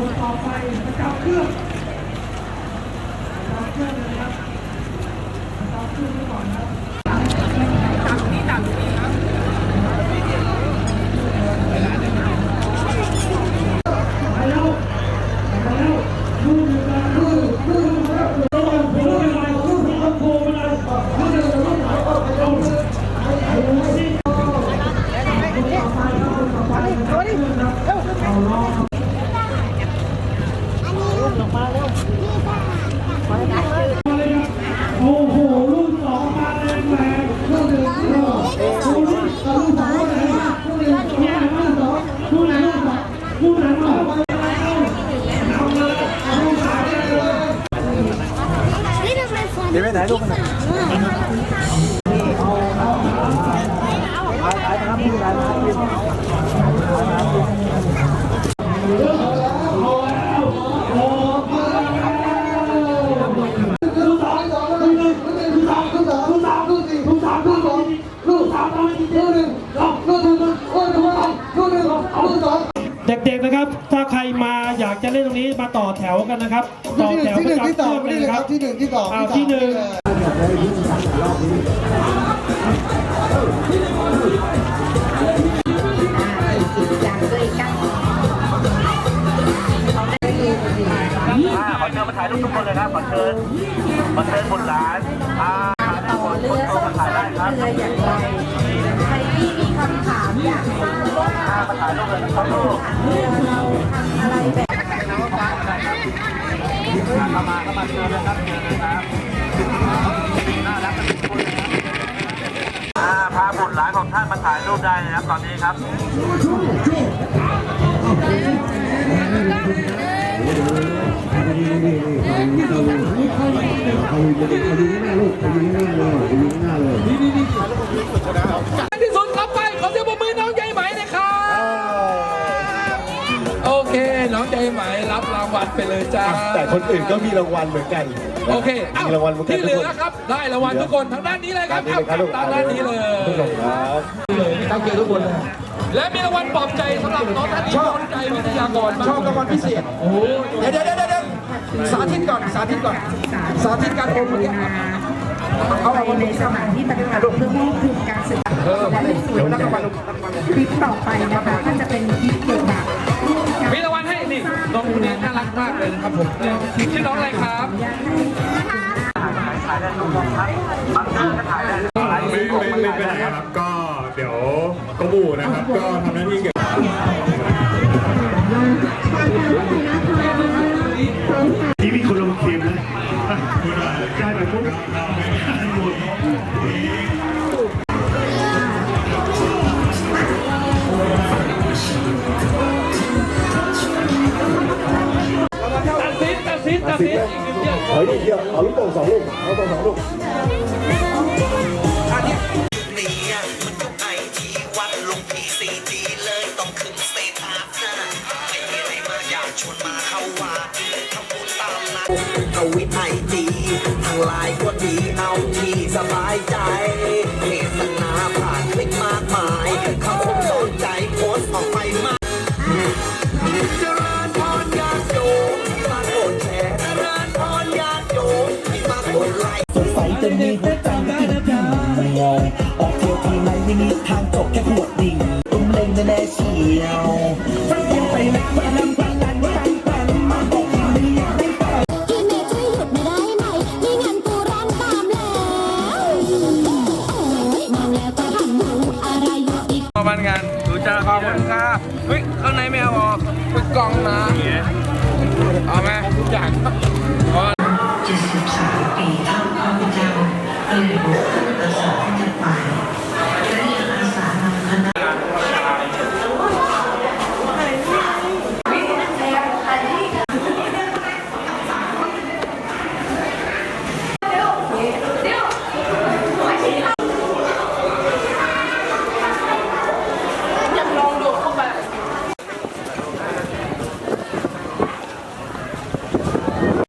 คนต่อไปประจำเครื่องประจำเครื่องเลยครับประจำเครื่องไว้ก่อนนะไปแล้วไปแล้วลูกหนึ่งนะลูกลูกลูกระวังโผล่ไหน่อยลูกสองโผล่ไปหน่อยลูกหนึ่งลูกสองเอาเอาเอาสิต่อไปครับคนต่อไปนะครับเอาลอง โอ้โหลูกสองมาแรงแรงลูกหนึ่งลูกลูกลูกสองลูกไหนมาลูกหนึ่งลูกไหนมาสองลูกไหนมาลูกไหนมา เดี๋ยวไปไหนลูกไปไหนลูกสองลูกหนึ่งลูกหนึ่งลูกสองลูกสองลูกสามลูกสี่ลูกสามลูกสองลูกสามเอาอีกลูกหนึ่งเอาลูกหนึ่งโอ้ยลูกสองลูกหนึ่งเอาลูกสอง เด็กๆนะครับ ถ้าใครมาอยากจะเล่นตรงนี้มาต่อแถวกันนะครับ ต่อแถวที่หนึ่งที่สองประไม่จำได้เคเลรื่ยองคเลยรับครับที่หนึ่งที่สองอ้าวที่หนึ่งอ่าขอเชิญมาถ่ายรูปทุกคนเลยครับขอเชิญขอเชิญบุตรหลานอ่าได้หมดคนโตมาถ่ายได้ครับเรืออย่างไรใครที่มีคำถามอยาก ทราบว่านของท่านมาถ่ายรูปเลยนะครับลูกเรือเราทำอะไรแบบเข้ามาเข้ามาเชิญเลยครับเชิญเลยครับน่ารักกันทุกคนเลยครับอ่าพาบุตรหลานของท่านมาถ่าย องใจไหมรับรางวัลไปเลยจ้าแต่คนอื่นก็มีรางวัลเหมือนกันโอเคเอ้ามีรางวัลเหมือนกันที่เหลือครับ ได้รางวัลทุกคนทางด้านนี้เลยครับด้านนี้เลยครับลูกทางด้านนี้เลยทุกคนครับตั้งใจทุกคนเลยและมีรางวัลปลอบใจสำหรับน้องท่านนี้น้องใจวิทยากรชอบรางวัลพิเศษโอ้โหเดี๋ยวเดี๋ยวเดี๋ยวเดี๋ยวสาธิตก่อนสาธิตก่อน สาธิตการโอนเมื่อกี้เอาไปในสถานที่ต่างๆเพื่อมอบทุนการศึกษาและในส่วนคลิปต่อไปนะคะก็จะเป็นคลิปเกี่ยว น้องคนนี้น่ารักมากเลยนะครับผมชื่อน้องอะไรครับถ่ายได้ทุกคนครับบางท่านก็ถ่ายได้ไม่ไม่ไม่เป็นไรครับก็เดี๋ยวกบูนะครับก็ทำหน้าที่เกี่ยว สิบเรื่องเฮ้ยนี่เดียวเอาลูกโป่งสองลูกเอาโป่งสองลูกเนี่ยมันต้องไอทีวัดลงพีซีดีเลยต้องขึ้นสเตตัสนะไม่มีอะไรมาอยากชวนมาเข้าวัดทำบุญตามนัดทวิตไอจีทางไลน์ก็ดีเอาที สงสัยจะมีหัวใจไม่ติดดิ่งมองออกเที่ยวที่ไหนไม่มีทางจบแค่ขวดดิ่งตุ้มเล็งแน่ๆเชียวฟังยังไปแล้วพลังพลังตั้งแต่มาบอกที่นี่อยากได้ต่อพี่เมย์ช่วยหยุดไม่ได้ไหมไม่งั้นกูร้องตามแล้ว โอ้ยมองแล้วก็หันหูอะไรอยู่อีก ประมาณงานดูจ้าขอบคุณครับเฮ้ยข้างในไม่เอาออกเป็นกล่องนะเอาไหมทุกอย่างอ๋อ73ปีท่านพระพุ